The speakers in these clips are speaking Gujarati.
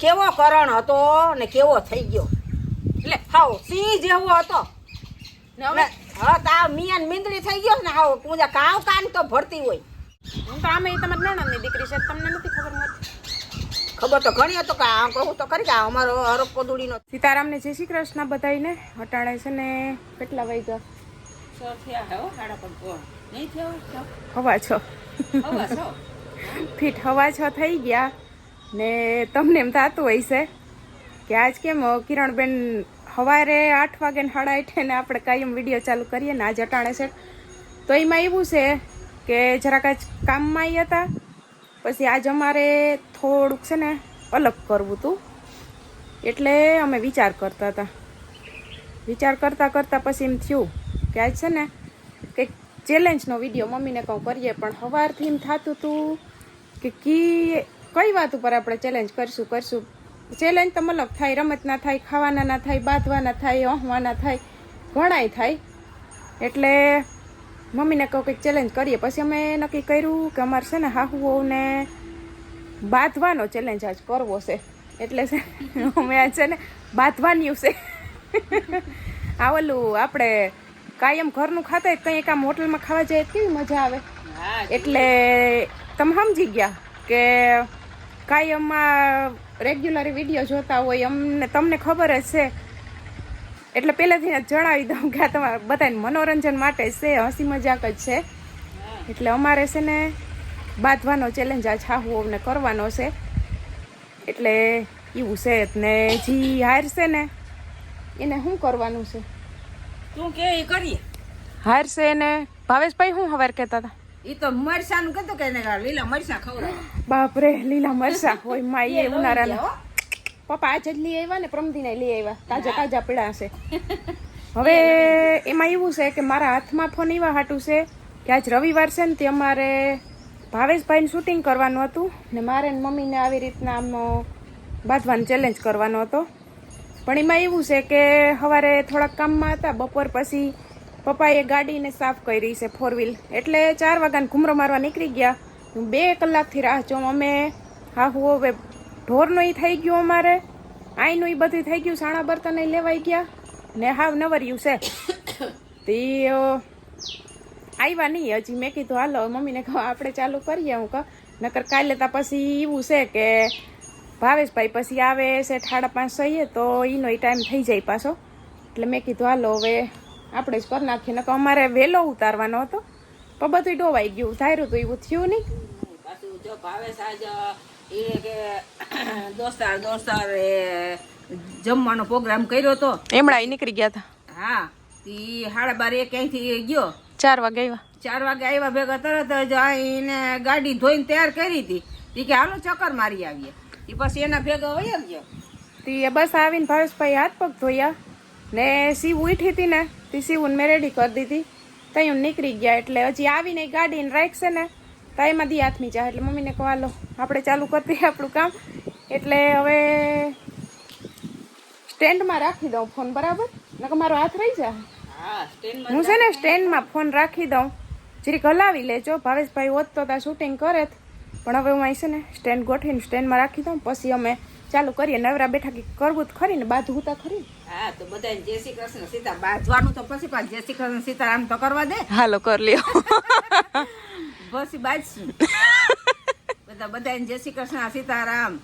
કેવો કરણ હતો ને કેવો થઈ ગયો? એટલે હાવ સિંહ જેવો હતો. ને હવે? હા તા મિયાન મીંદડી થઈ ગયો ને હાવ પૂજા કાવ કાન તો ભરતી હોય. હું તો આમે તમારી નણંદની દીકરી છે તમને નથી ખબર ખબર તો ઘણી હતો કે આ કહું તો ખરી કે આ અમારો હરક પદુડીનો. સીતારામને જય શ્રી કૃષ્ણ બધાઈને હટાડે છે ને કેટલા વાગ્યા? હવા છ? ફીટ હવા છ થઈ ગયા. ને તમને એમ થતું છે કે આજ કેમ કિરણબેન સવારે આઠ વાગે ને સાડા આઠે ને આપણે કાયમ વીડિયો ચાલુ કરીએ ને આજ અટાણે છે. તો એમાં એવું છે કે જરાક આજ કામમાં આવી હતા પછી આજ અમારે થોડુંક છે ને અલગ કરવું હતું એટલે અમે વિચાર કરતા હતા વિચાર કરતાં કરતાં પછી એમ થયું કે આજ છે ને કંઈક ચેલેન્જનો વીડિયો મમ્મીને કહું કરીએ, પણ સવારથી એમ થતું હતું કે કી કઈ વાત ઉપર આપણે ચેલેન્જ કરશું કરશું? ચેલેન્જ તો મતલબ થાય રમતના થાય ખાવાના ના થાય બાંધવાના થાય ઓહવાના થાય ઘણાય થાય. એટલે મમ્મીને કહું કંઈક ચેલેન્જ કરીએ. પછી અમે નક્કી કર્યું કે અમારે છે ને હાહુઓને બાંધવાનો ચેલેન્જ આજ કરવો છે. એટલે છે અમે આજ છે ને બાંધવાની છે. આ ઓલું આપણે કાયમ ઘરનું ખાતા કંઈક આમ હોટલમાં ખાવા જાય કેવી મજા આવે. એટલે તમે સમજી ગયા કે કાયમમાં રેગ્યુલર વીડિયો જોતા હોય અમને તમને ખબર જ છે. એટલે પહેલેથી જ જણાવી દઉં કે આ તમારા બધાને મનોરંજન માટે છે હસી મજાક જ છે. એટલે અમારે છે ને બાંધવાનો ચેલેન્જ આ છાહુઓને કરવાનો છે. એટલે એવું છે ને જી હારશે ને એને શું કરવાનું છે? તું કે એ કરીએ? હારશે એને ભાવેશભાઈ શું હવાર કહેતા હતા? એ તો મરસાનું કીધું કે લીલા મરસા ખવડાવે બાપરે લીલા મરસા હોય માઈ એ ઉનાળાના. પપ્પા આજે જ લઈ આવ્યા ને પ્રમદીને લઈ આવ્યા. તાજા તાજા પીળા છે હવે એમાં એવું છે કે મારા હાથમાં ફોન એવા હાટું છે કે આજ રવિવાર છે ને તે અમારે ભાવેશભાઈનું શૂટિંગ કરવાનું હતું ને મારે ને મમ્મીને આવી રીતના આમ બાંધવાનો ચેલેન્જ કરવાનો હતો. પણ એમાં એવું છે કે સવારે થોડાક કામમાં હતા બપોર પછી પપ્પાએ ગાડીને સાફ કરી છે ફોર વ્હીલ એટલે ચાર વાગ્યાને ઘૂમરો મારવા નીકળી ગયા. બે કલાકથી રાહ જોઉં. અમે હા હું હવે ઢોરનું એ થઈ ગયું અમારે. આઈનું એ બધું થઈ ગયું. સાણા બર્તન લેવાઈ ગયા. ને હાવ નવર્યું છે. તે આવ્યા નહીં. હજી મેં કીધું, હાલો, મમ્મીને કહો, આપણે ચાલુ કરીએ. હું કહું, નકર કાલે તા પછી એવું છે કે ભાવેશભાઈ પછી આવે છે, સાડા પાંચ થઈએ તો એનો એ ટાઈમ થઈ જાય પાછો. એટલે મેં કીધું, હાલો, હવે આપણે જ કરી નાખીએ. નકર અમારે વહેલો ઉતારવાનો હતો. પણ બધું ડોવાઈ ગયું. ધાર્યું તો એવું થયું નહીં. પાછું જો ભાવે આજ એ કે દોસ્તાર દોસ્તાર એ જમવાનો પ્રોગ્રામ કર્યો તો. એમણા એ નીકળી ગયા હતા હા એ સાડા બાર એક ક્યાંયથી ગયો. ચાર વાગે આવ્યા. ચાર વાગે આવ્યા ભેગા તરત જ આઈને ગાડી ધોઈને તૈયાર કરી હતી. એ કે હાલો ચક્કર મારી આવીએ. એ પછી એના ભેગા હોય ગયો. તે બસ આવીને ભાવેશભાઈ હાથ પગ ધોયા ને સીવ ઉઠી હતી ને તે ઉનમે મેં રેડી કરી દીધી. તઈ ઉન નીકળી ગયા એટલે હજી આવીને ગાડીને રાખશે ને તો એમાં દી હાથમી જાય એટલે મમ્મીને કહો હાલો આપણે ચાલુ કરતી આપણું કામ. એટલે હવે સ્ટેન્ડમાં રાખી દઉં ફોન બરાબર? નકર મારો હાથ રહી જાય હું છે ને સ્ટેન્ડમાં ફોન રાખી દઉં. જરીક હલાવી લેજો. ભાવેશભાઈ હોત તો ત્યાં શૂટિંગ કરે જ. પણ હવે હું અહીં છે ને સ્ટેન્ડ ગોઠવીને સ્ટેન્ડમાં રાખી દઉં પછી અમે ચાલુ કરીએ. નવરા બેઠા કે કરવું જ ખરી ને બાંધવું તો ખરી હા તો બધા જય શ્રી કૃષ્ણ સીતા બાંધવાનું તો પછી પણ જય શ્રી કૃષ્ણ સીતારામ તો કરવા દે. હાલો કરી લ્યો. પછી બાંધશું. બધા બધા જય શ્રી કૃષ્ણ સીતારામ.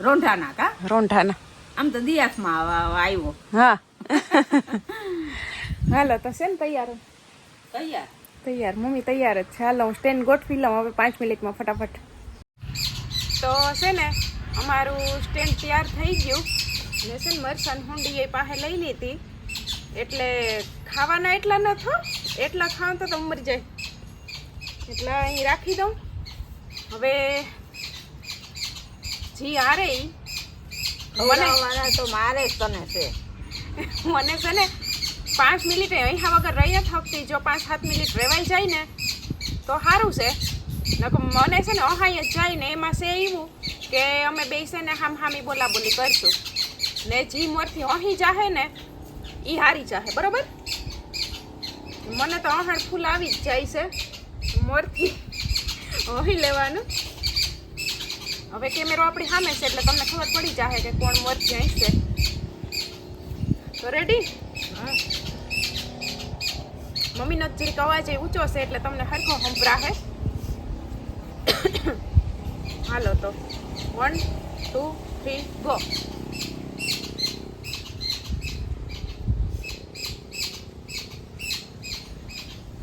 રોંઢાના કા? રોંઢાના. આમ તો દિયાસમાં આવ્યો. હા. હાલો તો છે ને તૈયાર. તૈયાર? તૈયાર મમ્મી તૈયાર જ છે. હાલો હું સ્ટેન્ડ ગોઠવી લઉં. હવે પાંચ મિનિટમાં ફટાફટ. તો છે ને અમારું સ્ટેન્ડ તૈયાર થઈ ગયું. ને છે ને મરસાન હુંડી એ પાસે લઈ લીધી. એટલે ખાવાના એટલા ન થો એટલા ખાવ તો તો મરી જાય. એટલે અહીં રાખી દઉં. હવે જી આરે મને તો મારે જ તને છે. મને છે ને પાંચ મિનિટ અહીંયા વગર રહી જ જો પાંચ સાત મિનિટ રહેવાઈ જાય ને, તો સારું છે. નકર મને છે ને અહાય જ જાય ને એમાં છે એવું કે અમે બે ને હામ હામી બોલા બોલી કરશું. ને જી મોરથી અહીં જાહે ને એ હારી જાહે, બરોબર? મને તો અહાણ ફૂલ આવી જ જાય છે મોરથી અહીં લેવાનું. હવે કેમેરો આપણી સામે છે એટલે તમને ખબર પડી જાહે કે કોણ મોરથી અહીં છે. તો રેડી મમ્મીનો જીરીક અવાજ એ ઊંચો છે એટલે તમને હરખો સંભળાશે હાલો તો. વન ટુ થ્રી ગો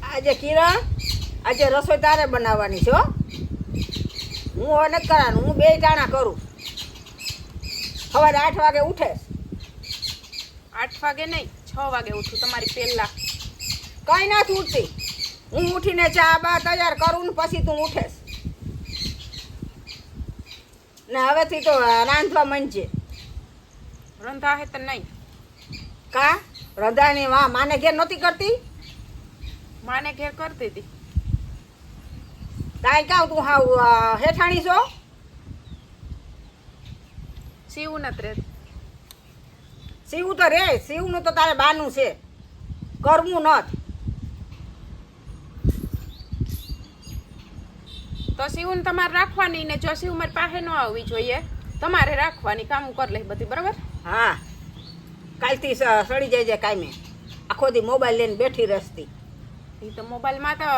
આજે કિરણ, આજે રસોઈ તારે બનાવવાની છે હું હવે નથી કરવાનું, હું બે ટાણા કરું. સવારે આઠ વાગે ઉઠે. આઠ વાગે નહીં, છ વાગે ઉઠું, તમારી પહેલા. કઈ નથી ઉઠતી હું ઉઠીને ચા બા તૈયાર કરું ને પછી તું ઉઠેસ. ને હવેથી તો રાંધવા મંજે. રંધા હે તો નહીં. કા? રંધાની વાહ માને ઘેર નહોતી કરતી? માને ઘેર કરતી હતી. કાંઈ કાવ તું હાવ હેઠાણી છો? સીવું નથી રે સીવું તો રે સીવનું તો તારે બાનું છે. કરવું નથ તો શિવને તમારે રાખવાની ને જો શિવ મારી પાસે ન આવવી જોઈએ તમારે રાખવાની કામ કર લઈશ બધી બરાબર? હા. કાલથી સડી જાય છે કાયમે. આખો દી મોબાઈલ લઈને બેઠી રસતી. એ તો મોબાઈલમાં તો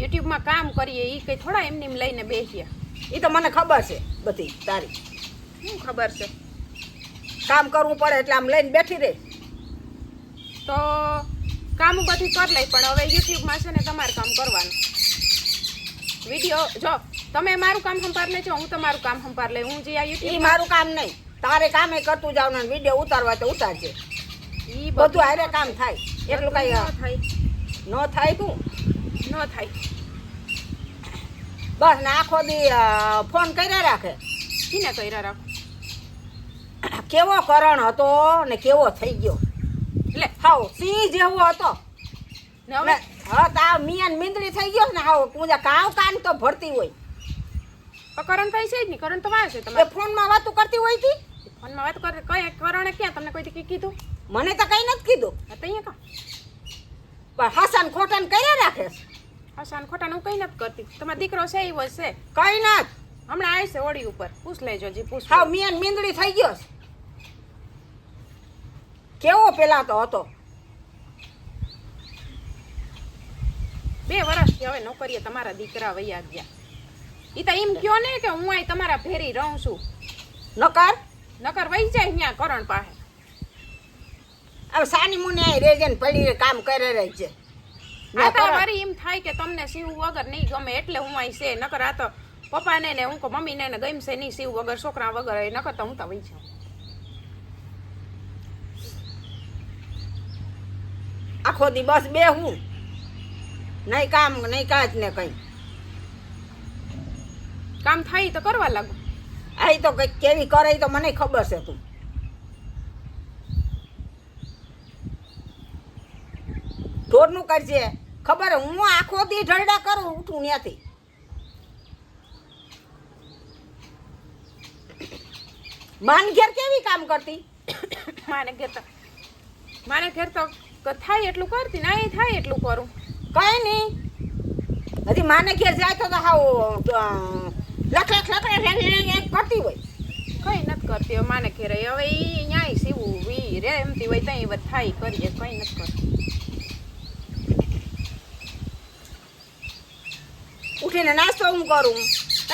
યુટ્યુબમાં કામ કરીએ એ કંઈ થોડા એમને એમ લઈને બેસીએ. એ તો મને ખબર છે બધી તારી. શું ખબર છે? કામ કરવું પડે એટલે આમ લઈને બેઠી રહે તો કામ બધી કરી લઈ પણ હવે યુટ્યુબમાં છે ને તમારે કામ કરવાનું. વીડિયો જો તમે મારું કામ સંભાર લેજો હું તમારું કામ સંભાર લે હું જે આ યુટ્યુબ મારું કામ નહીં. તારે કામે કરતું જાવ ને વીડિયો ઉતારવા તો ઉતારજે. ઈ બધું હારે કામ થાય. એટલું કઈ થાય. ન થાય તું. ન થાય. બસ ને આખો દી ફોન કર્યા રાખે. કીને કર્યા રાખો. કેવો કરણ હતો ને કેવો થઈ ગયો? એટલે હાવ સિંહ જેવો હતો. ને હવે હા તા મિયાન મીંદડી થઈ ગયો ને આવો પૂજા કાવ કાન તો ભરતી હોય. પણ કરણ થાય છે જ નહીં કરણ તો વાય છે તમે ફોનમાં વાતું કરતી હોય તી? ફોનમાં વાત કરે કઈ કરણે ક્યાં તમને કોઈ કીધું? મને તો કઈ નથી કીધું. તો અહીંયા કા? પણ હસન ખોટન કર્યા રાખે છે. હસાન ખોટા હું કઈ નથી કરતી. તમારો દીકરો છે એવો છે કઈ નથી. હમણાં આવશે ઓડી ઉપર. પૂછ લેજો જી પૂછ. હા મિયાન મીંદડી થઈ ગયો કેવો પેલા તો હતો? બે વર્ષથી હવે નોકરીએ તમારા દીકરા વૈયા ગયા. એ તો એમ કયો ને કે હું અહીં તમારા ભેરી રહું છું. નકર? નકર વહી જાય અહીંયા કરણ પાસે. હવે સાની મુને અહીં રેજે ને પડી કામ કરે રહી છે આ તો મારી એમ થાય કે તમને સીવું વગર નહીં ગમે એટલે હું અહીં છે. નકર આ તો પપ્પાને ને હું કહું મમ્મીને ને ગમશે નહીં સીવું વગર છોકરા વગર નકર તો હું તો વહી જાઉં. આખો દી બસ બે હું નહીં કામ નહીં કાજ ને કઈ. કામ થાય તો કરવા લાગુ. આ તો કઈ કેવી કરે તો મને ખબર છે તું. ઢોરનું કરજે. ખબર હે, હું આખો દી ઢળડા કરું ઉઠું ત્યાંથી માન ઘેર કેવી કામ કરતી? માને ઘેર તો માને ઘેર તો થાય એટલું કરતી ના થાય એટલું કરું. કઈ નહીં. હજી માને ઘેર જાય તો હાવ લખ લખ લખ કરતી હોય. કઈ નથી કરતી હવે માને ઘેર હવે એ ન્યાય સીવું વી રે એમતી હોય ત્યાં વાત થાય કરીએ કઈ નથી કરતી. ઉઠીને નાસ્તો હું કરું?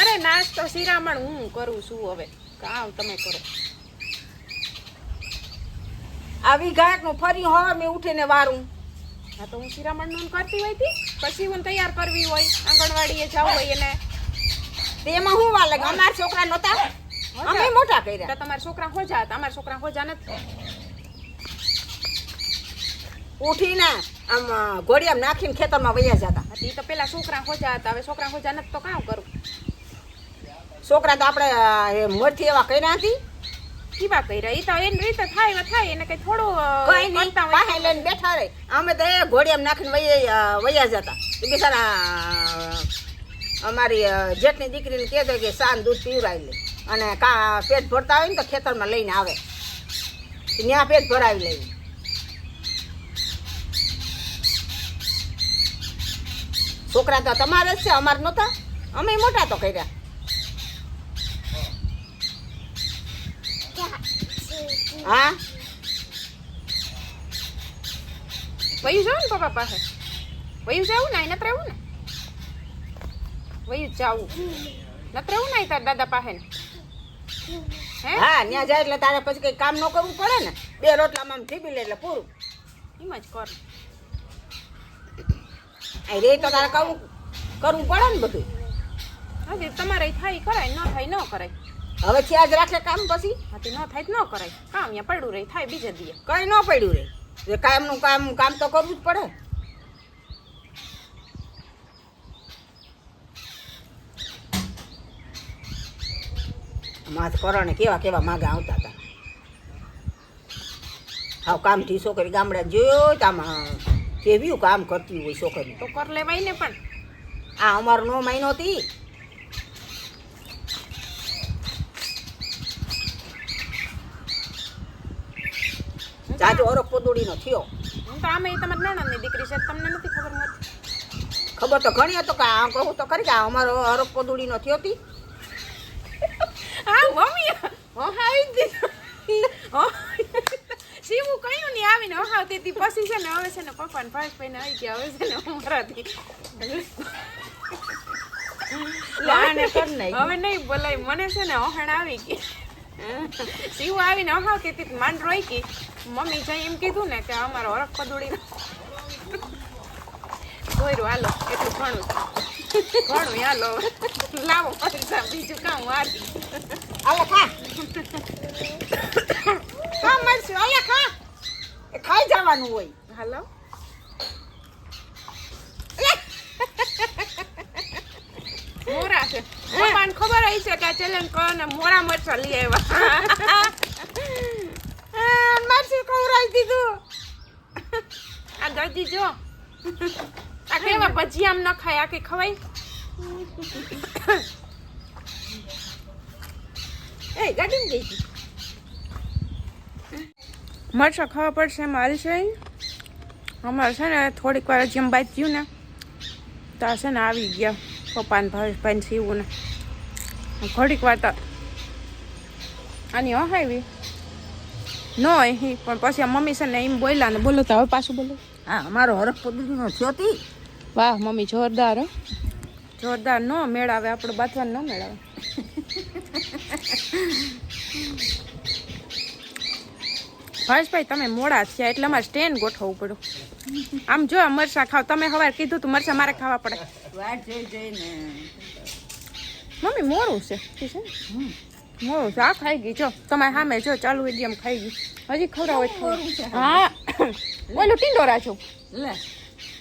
અરે નાસ્તો શિરામણ હું કરું છું હવે. કામ તમે કરો. આવી ગાયકનું ફરી હવે મેં ઉઠીને વારું. હા તો હું શિરામણનું કરતી હોય તી? પછી હું તૈયાર કરવી હોય. આંગણવાડીએ જવું હોય એને. તેમાં હું વાર લાગે? અમારા છોકરા નહોતા? અમે મોટા કર્યા. તમારા છોકરા હોજા હતા? અમારા છોકરા હોજા નથી. ઉઠીને આમ ઘોડિયામ નાખીને ખેતરમાં વયા જતા. હા, ઈ તો પેલા છોકરા હોજા હતા. હવે છોકરા હોજા નથી તો કામ કરું? છોકરા તો આપણે મોરથી એવા કર્યા હતી. કેવા કર્યા. એ તો એની રીતે થાય એવા થાય. એને કઈ થોડું કરતા હોય લઈને બેઠા રહે અમે તો એ ઘોડિયામાં નાખીને વૈયા વૈયા જતા. એ બિચારા અમારી જેઠની દીકરીને કહેતો કે સાન દૂધ પીવરાવી લે. અને કા પેટ ભરતા હોય ને તો ખેતરમાં લઈને આવે. ત્યાં પેટ ભરાવી લઈએ છોકરા તો તમારે જ છે. અમારે નહોતા. અમે મોટા તો કર્યા. હા? વયું જાવ ને પપ્પા પાસે. વયું જાવું ને નથી રહેવું ને? વયું જાવું. નત્ર એવું ને તાર દાદા પાસે ને હે? હા ત્યાં જાય એટલે તારે પછી કઈ કામ ન કરવું પડે ને? બે રોટલામાં ઠીબી લે એટલે પૂરું. એમ જ કર. રે તો તારે કરવું કરવું પડે ને બધું. હજી તમારે થાય કરાય ન થાય ન કરાય. હવે ત્યાં જ રાખે કામ પછી? હાથી ન થાય ન કરાય. કામ અહીંયા પડ્યું રહે થાય બીજે દીએ કઈ ન પડ્યું રહે. જે કામનું કામ કામ તો કરવું જ પડે. માથ કરણે કેવા કેવા માગા આવતા હતા. હાવ કામથી છોકરી ગામડા જોયો તામાં કેવ્યું કામ કરતી હોય છોકરી તો કર લેવાય ને પણ. આ અમારો નો મહિનો હતી. જાજો ઓરખ પોદુડીનો થયો. હું તો આમે તમારી નણંદની દીકરી છે તમને નથી ખબર મળતી ખબર તો ઘણી હતો કે આ કહું તો ખરી કે આ અમારો હરખ પોદુડીનો થયો હતી હા મમ્મી હહાવી જ દીધું શિવું કયું નહીં આવીને હહાવતી હતી પછી છે ને હવે છે ને પપ્પા ને ભાઈ ભાઈને આવી ગયા હવે છે ને લાને હવે નહીં બોલાય મને છે ને ઓહણ આવી ગઈ. શિવ આવીને હહાવતી કેતી માંડ રોઈ કી મમ્મી જઈ એમ કીધું ને કે અમારો હરખ પદુડી જોયું હાલો એટલું ઘણું. ભણું ઘણું હાલો. લાવો પૈસા બીજું કામ વારી આવો ખા. ખા મળશું આલે ખા. એ ખાઈ જવાનું હોય. હાલો મોરા છે. પપ્પાને ખબર હોય છે કે ચેલેન્જ કરો ને મોરા મરચા લઈ આવ્યા. મરશું ખવડાવી દીધું. આ દાદી જો આ કેવા ભજીયા આમ ન ખાય આ કે ખવાય? એ ગાડી ગઈ મરચા ખાવા પડશે એમાં હાલશે અમારે છે ને થોડીક વાર જેમ બાજ્યું ને તો આ છે ને આવી ગયા. પપ્પા ને ભાઈ સીવું ને ઘડીક વાર તો આની હહાવી ન અહીં પણ પછી આ મમ્મી છે ને એમ બોલ્યા ને બોલો તો હવે પાછું બોલો. હા અમારો હરખ પદ્ધતિનો થયો હતી વાહ મમ્મી જોરદાર હો. જોરદાર ન મેળાવે આપણે બાથવાનું ન મેળાવે. ભાવેશભાઈ તમે મોડા થયા એટલે અમારે સ્ટેન્ડ ગોઠવવું પડ્યું. આમ જો આ મરચાં ખાવ તમે હવાર કીધું તું મરચાં મારે ખાવા પડે. મમ્મી મોરું છે? મોરું છે આ ખાઈ ગઈ. જો તમારે સામે જો ચાલુ એમ ખાઈ ગઈ. હજી ખવડાવો. હા. ઓલું ટીંડોરા છું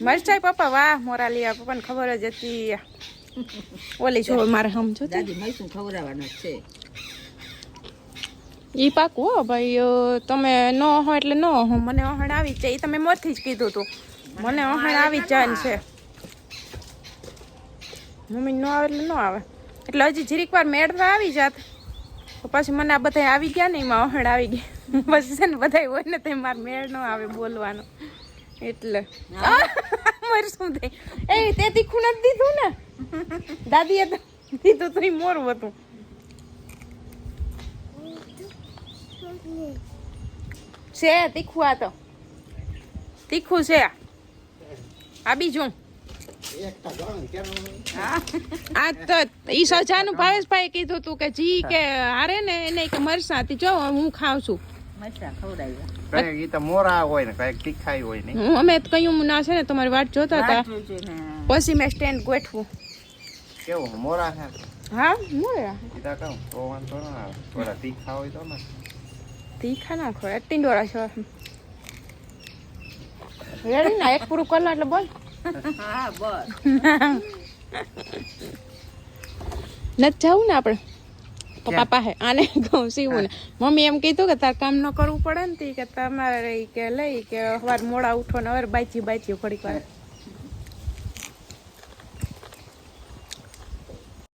મરચાઈ પપ્પા વાહ મોરા લઈ પપ્પાને ખબર જ હતી. ઓલી જો મારે સમજો દાદી મૈસું ખવડાવવાના છે. ઈ પાકું હો ભાઈ તમે ન હો એટલે ન હો. મને ઓહણ આવી જ જાય. ઈ તમે મોરથી જ કીધું તું. મને ઓહણ આવી જ જાય છે. મમ્મી ન આવે એટલે ન આવે. એટલે હજી જીરીક વાર મેળવા આવી જાત. તો પછી મને આ બધા આવી ગયા ને એમાં ઓહણ આવી ગઈ પછી છે ને બધા હોય ને તે મારે મેળ ન આવે બોલવાનો. એટલે. મારે શું થાય? એ તે તીખું નથી દીધું ને? દાદીએ દીધું તો મોરું હતું. છે તીખું આ તો. તીખું છે. આ બીજું. આ તો ઈ સજાનું ભાવેશભાઈ કીધું તું કે જી કે હારે ને એને કે મરસાથી. જો હું ખાઉં છું. મરચાં ખવડાવ્યા કંઈક ઈ તો મોરા હોય ને કંઈક તીખાઈ હોય ને હું અમે તો કયું ના છે ને તમારી વાટ જોતા હતા. પછી મેં સ્ટેન્ડ ગોઠવું. કેવું મોરા હા મળે સીધા કહું તો વાંધો ના આવે. થોડા તીખા હોય તો ને. તીખા નાખો ખોય ટીંડોરા છે. રેડી ના? એક પૂરું કર એટલે બોલ. હા બસ નથી જવું ને આપણે? પપ્પા પાસે આને કહું સીવું ને મમ્મી એમ કીધું કે તાર કામ ન કરવું પડે ને તી કે તમારે કે લઈ કે સવાર મોડા ઉઠો ને હવે બાચી બાચી ઘડીક વાર.